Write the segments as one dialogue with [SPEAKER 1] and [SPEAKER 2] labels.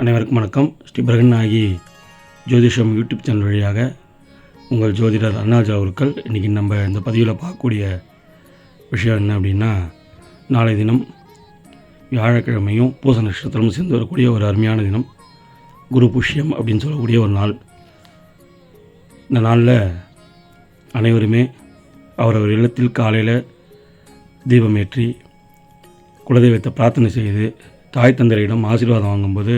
[SPEAKER 1] அனைவருக்கும் வணக்கம். ஸ்ரீ பிரகன் ஆகி ஜோதிஷம் யூடியூப் சேனல் வழியாக உங்கள் ஜோதிடர் அருணாஜ் அவர்கள் இன்றைக்கி நம்ம இந்த பதிவில் பார்க்கக்கூடிய விஷயம் என்ன அப்படின்னா நாளை தினம் வியாழக்கிழமையும் பூச நட்சத்திரமும் சேர்ந்து வரக்கூடிய ஒரு அருமையான தினம் குரு புஷ்யம் அப்படின்னு சொல்லக்கூடிய ஒரு நாள். இந்த நாளில் அனைவருமே அவரவர் இல்லத்தில் காலையில் தீபமேற்றி குலதெய்வத்தை பிரார்த்தனை செய்து தாய் தந்தையிடம் ஆசீர்வாதம் வாங்கும்போது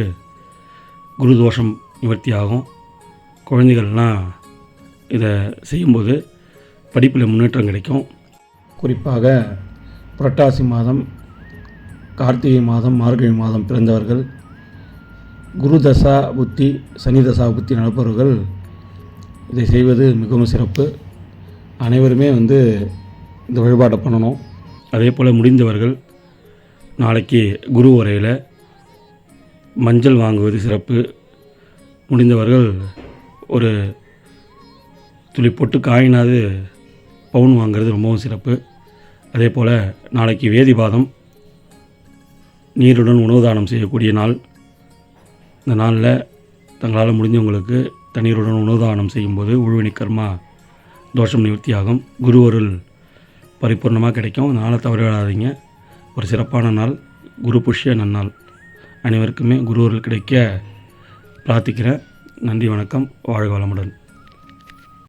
[SPEAKER 1] குரு தோஷம் நிவர்த்தி ஆகும் குழந்தைகள்லாம் இதை செய்யும்போது படிப்பில் முன்னேற்றம் கிடைக்கும். குறிப்பாக புரட்டாசி மாதம் கார்த்திகை மாதம் மார்கழி மாதம் பிறந்தவர்கள் குரு தசா புத்தி சனி தசா புத்தி நடப்பவர்கள் இதை செய்வது மிகவும் சிறப்பு. அனைவருமே வந்து இந்த வழிபாட்டை பண்ணணும். அதே போல் முடிந்தவர்கள் நாளைக்கு குரு உரையில் மஞ்சள் வாங்குவது சிறப்பு. முடிந்தவர்கள் ஒரு துளி போட்டு காயினாவது பவுன் வாங்குறது ரொம்பவும் சிறப்பு. அதே போல் நாளைக்கு வேதிபாதம் நீருடன் உணவு தானம் செய்யக்கூடிய நாள். இந்த நாளில் தங்களால் முடிஞ்சவங்களுக்கு தண்ணீருடன் உணவு தானம் செய்யும்போது உழுவினி கர்மா தோஷம் நிவர்த்தியாகும் குருவருள் பரிபூர்ணமாக கிடைக்கும். இந்த நாளை தவறிவிடாதீங்க ஒரு சிறப்பான நாள். குரு புஷ்ய நன்னாள். அனைவருக்குமே குருவர்கள் கிடைக்க பிரார்த்திக்கிறேன். நன்றி வணக்கம். வாழ்க வளமுடன்.